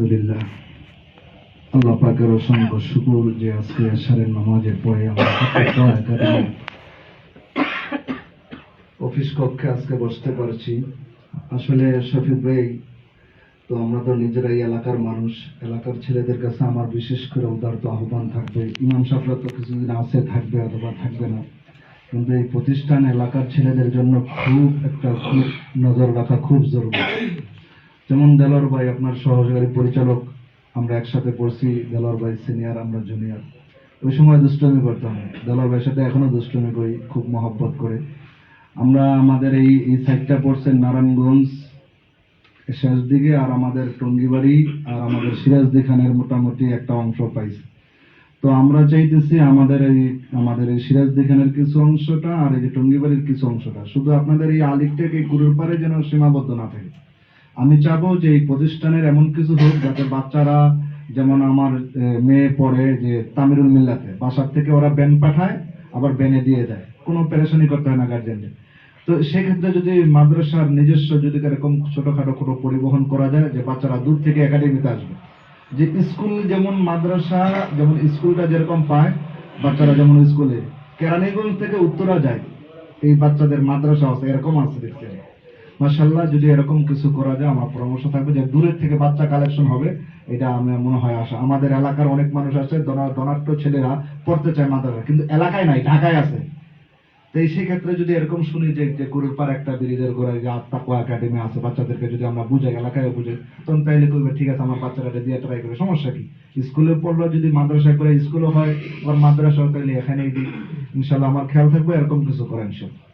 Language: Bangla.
আলহামদুলিল্লাহ। আল্লাহ পাকের অসংখ্য শুকুর যে আজকে নামাজের পরে আমরা অফিস কক্ষে আজকে বসতে পারছি। আসলে শফিক ভাই, তো আমরা তো নিজেরাই এলাকার মানুষ, এলাকার ছেলেদের কাছে আমার বিশেষ করে উদারত আহ্বান থাকবে। ইমাম সাহেবরা তো কিছুদিন আছে, থাকবে অথবা থাকবে না। কিন্তু এই প্রতিষ্ঠান এলাকার ছেলেদের জন্য খুব একটা নজর রাখা খুব জরুরি। যেমন দেলোয়ার ভাই আপনার সহযোগী পরিচালক, আমরা একসাথে পড়ছি। দেলোয়ার ভাই সিনিয়র আমরা জুনিয়র ওই সময় দুষ্টমি করতাম। দেলোয়ার ভাইয়ের সাথে এখনও দুষ্টমি করি, খুব মহব্বত করে। আমরা আমাদের এই এই সাইডটা পড়ছে নারায়ণগঞ্জ, শেষ দিকে, আর আমাদের টঙ্গিবাড়ি আর আমাদের সিরাজদি খানের মোটামুটি একটা অংশ পাইছে। তো আমরা চাইতেছি আমাদের এই আমাদের এই সিরাজদি খানের কিছু অংশটা আর এই যে টঙ্গিবাড়ির কিছু অংশটা। শুধু আপনাদের এই আলিকটাকে গুরুর পারে যেন সীমাবদ্ধ না থাকে। আমি চাবো যে এই প্রতিষ্ঠানের এমন কিছু হোক যাতে বাচ্চারা, যেমন আমার মেয়ে পড়ে যে তামিরুল মিল্লাতে, বাসার থেকে ওরা ব্যান পাঠায়, আবার ব্যানে দিয়ে দেয়। কোনো পেরেশানি করতে হয় না গার্জেনদের তো সেক্ষেত্রে যদি মাদ্রাসার নিজস্ব যদি এরকম ছোটখাটো কোনো পরিবহন করা যায়, যে বাচ্চারা দূর থেকে একাডেমিতে আসবে। যে স্কুল যেমন মাদ্রাসা, যেমন স্কুলটা যেরকম পায়, বাচ্চারা যেমন স্কুলে। কেরানীগঞ্জ থেকে উত্তরা যায়। এই বাচ্চাদের মাদ্রাসা আছে এরকম আছে দেখতে মাসাল্লাহ যদি এরকম কিছু করা যায়, আমার পরামর্শ থাকবে যে দূরের থেকে বাচ্চা কালেকশন হবে। এটা আমার মনে হয় আশা। আমাদের এলাকার অনেক মানুষ আছে ধনা- ছেলেরা পড়তে চায় মাদ্রাসা কিন্তু এলাকায় নাই, ঢাকায় আছে। তো এই সেক্ষেত্রে যদি এরকম শুনি যে যে গরুর পার একটা ব্রিজের গোড়ায় যে আত্মাকো একাডেমি আছে, বাচ্চাদেরকে যদি আমরা বুঝাই এলাকায় বুঝাই, তখন তাইলে করবে ঠিক আছে, আমার বাচ্চারা দিয়ে ট্রাই করে। সমস্যা কি? স্কুলে পড়ল, যদি মাদ্রাসায় করে, স্কুলও হয়, আবার মাদ্রাসা তাইলে এখানেই দিই। ইনশাল্লাহ আমার খেয়াল থাকবে, এরকম কিছু করেন ইনশাল্লাহ